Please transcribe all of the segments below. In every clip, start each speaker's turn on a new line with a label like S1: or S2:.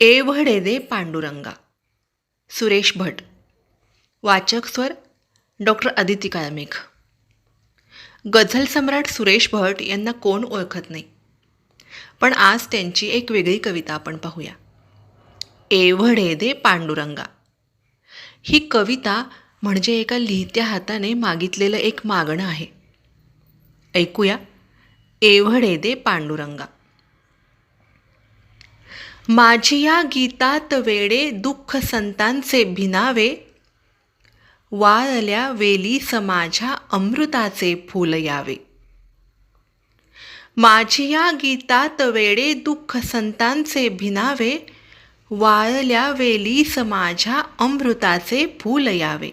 S1: एव्हडे दे पांडुरंगा. सुरेश भट. वाचक स्वर डॉक्टर अदिती काळमेघ गझल सम्राट सुरेश भट यांना कोण ओळखत नाही? पण आज त्यांची एक वेगळी कविता आपण पाहूया. एव्हडे दे पांडुरंगा. ही कविता म्हणजे एका लिहित्या हाताने मागितलेलं एक मागणं आहे. ऐकूया. एव्हडे दे पांडुरंगा. माझी या गीतात वेडे दुःख संतांचे भिनावे वाळल्या वेली समाजा अमृताचे फूल यावे. माझी या गीतात वेडे दुःख संतांचे भिनावे वाळल्या वेली समाजा अमृताचे फूल यावे.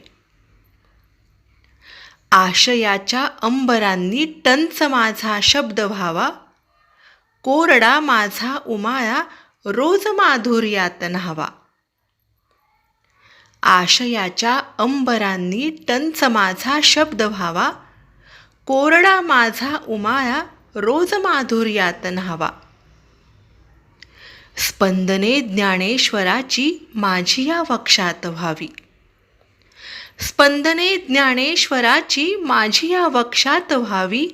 S1: आशयाच्या अंबरांनी टंच माझा शब्द व्हावा कोरडा माझा उमाळा रोज माधुर्यात न्हावा आशयाच्या अंबरांनी टंच माझा शब्द व्हावा. कोरडा माझा उमाळा रोज माधुर्यात न्हावा स्पंदने ज्ञानेश्वराची माझी या वक्षात व्हावी. स्पंदने ज्ञानेश्वराची माझी या वक्षात व्हावी.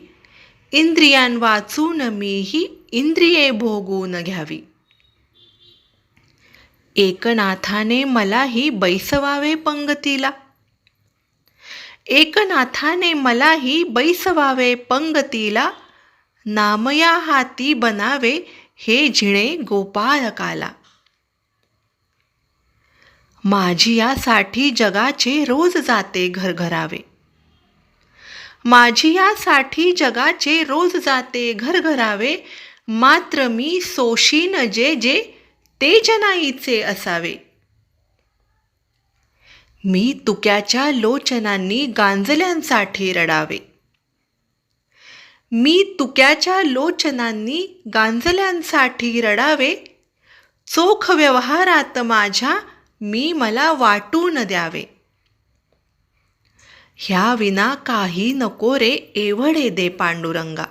S1: इंद्रियां वाचून मीही इंद्रिये भोगून घ्यावी. एकनाथाने मलाही बैसवावे पंगतीला. एकनाथाने मलाही बैसवावे पंगतीला. नामया हाती बनावे हे झिणे गोपाळकाला. माझी यासाठी जगाचे रोज जाते घरघरावे. माझी यासाठी जगाचे रोज जाते घरघरावे. मात्र मी सोशीन जे जे ते जनाईचे असावे. मी तुक्याच्या लोचनांनी गांजल्यांसाठी रडावे. मी तुक्याच्या लोचनांनी गांजल्यांसाठी रडावे. चोख व्यवहारात माझ्या मी मला वाटून द्यावे. ह्या विना काही नको रे एवढे दे पांडुरंगा.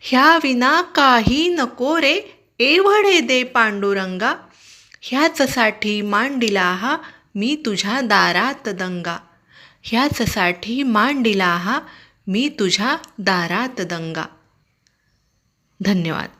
S1: ह्या विना काही नको रे एवढे दे पांडुरंगा ह्याचसाठी मांडिला हा मी तुझ्या दारात दंगा. ह्याचसाठी मांडिला हा मी तुझ्या दारात दंगा. धन्यवाद.